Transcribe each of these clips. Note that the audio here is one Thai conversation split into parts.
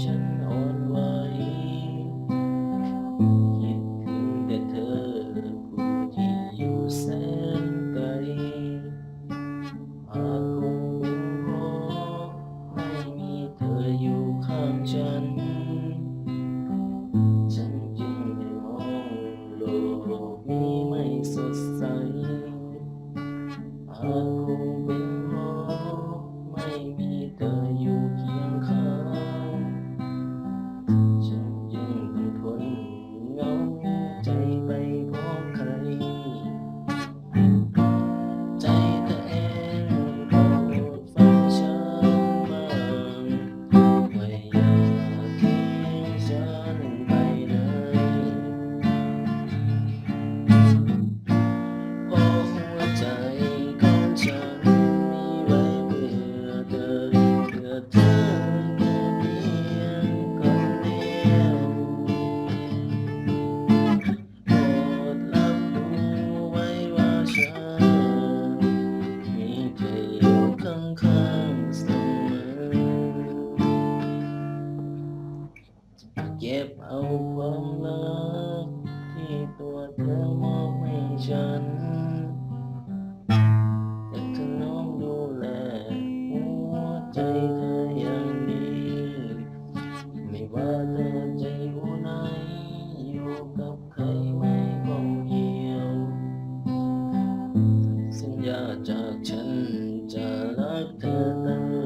ฉันอ่อนไหว เอาความรักที่ตัวเธอมอบให้ฉันอยากจะนอมดูแลหัวใจเธอย่งดี ไม่ว่าเธอจอยู่ไหนอยู่กับใครไม่ก็เหี่ยว สัญญาจากฉันจะรักเธอตลอด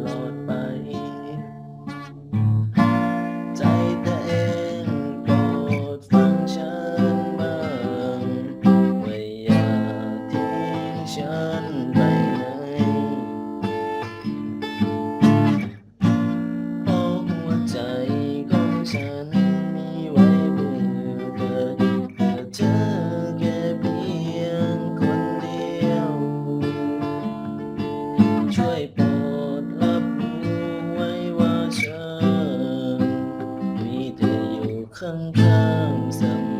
some.